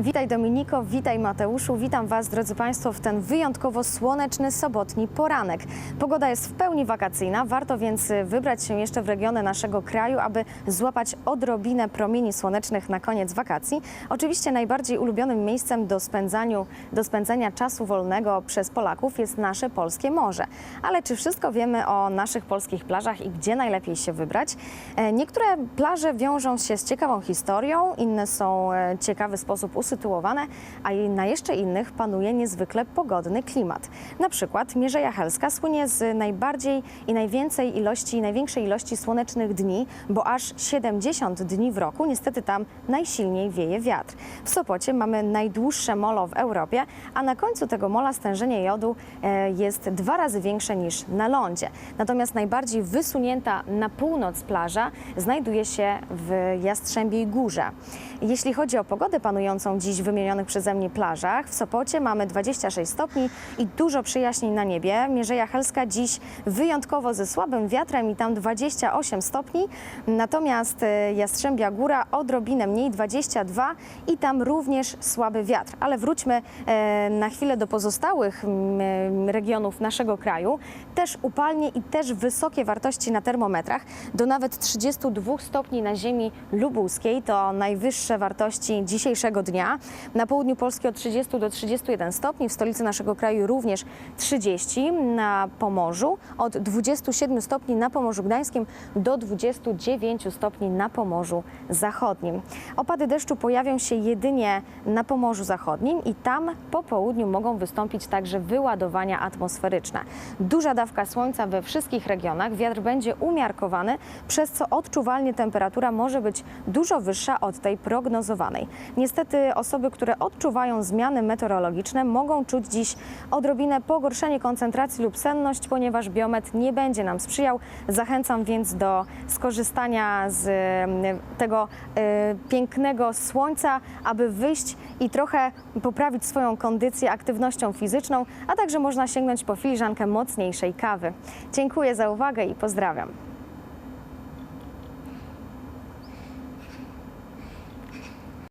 Witaj Dominiko, witaj Mateuszu, witam Was drodzy Państwo w ten wyjątkowo słoneczny sobotni poranek. Pogoda jest w pełni wakacyjna, warto więc wybrać się jeszcze w regiony naszego kraju, aby złapać odrobinę promieni słonecznych na koniec wakacji. Oczywiście najbardziej ulubionym miejscem do, spędzaniu, do spędzania czasu wolnego przez Polaków jest nasze polskie morze. Ale czy wszystko wiemy o naszych polskich plażach i gdzie najlepiej się wybrać? E, Niektóre plaże wiążą się z ciekawą historią, inne są e, ciekawy sposób usytuowane, a na jeszcze innych panuje niezwykle pogodny klimat. Na przykład Mierzeja Helska słynie z najbardziej i najwięcej ilości, największej ilości słonecznych dni, bo aż 70 dni w roku. Niestety tam najsilniej wieje wiatr. W Sopocie mamy najdłuższe molo w Europie, a na końcu tego mola stężenie jodu e, jest dwa razy większe niż na lądzie. Natomiast najbardziej wysunięta na północ plaża znajduje się w Jastrzębiej Górze. Jeśli chodzi o pogodę panującą dziś wymienionych przeze mnie plażach, w Sopocie mamy 26 stopni i dużo przyjaźnień na niebie. Mierzeja Helska dziś wyjątkowo ze słabym wiatrem i tam 28 stopni. Natomiast e, Jastrzębia Góra odrobinę mniej, 22 i tam również słaby wiatr. Ale wróćmy e, na chwilę do pozostałych mm, regionów naszego kraju. Też upalnie i też wysokie wartości na termometrach, do nawet 32 stopni na ziemi lubuskiej. To najwyższe wartości dzisiejszego dnia. Na południu Polski od 30 do 31 stopni, w stolicy naszego kraju również 30, na Pomorzu od 27 stopni na Pomorzu Gdańskim do 29 stopni na Pomorzu Zachodnim. Opady deszczu pojawią się jedynie na Pomorzu Zachodnim i tam po południu mogą wystąpić także wyładowania atmosferyczne. Duża dawka słońca we wszystkich regionach, wiatr będzie umiarkowany, przez co odczuwalnie temperatura może być dużo wyższa od tej prognozowanej. Niestety osoby, które odczuwają zmiany meteorologiczne mogą czuć dziś odrobinę pogorszenie koncentracji lub senność, ponieważ biometr nie będzie nam sprzyjał. Zachęcam więc do skorzystania z tego e, pięknego słońca, aby wyjść i trochę poprawić swoją kondycję aktywnością fizyczną, a także można sięgnąć po filiżankę mocniejszej kawy. Dziękuję za uwagę i pozdrawiam.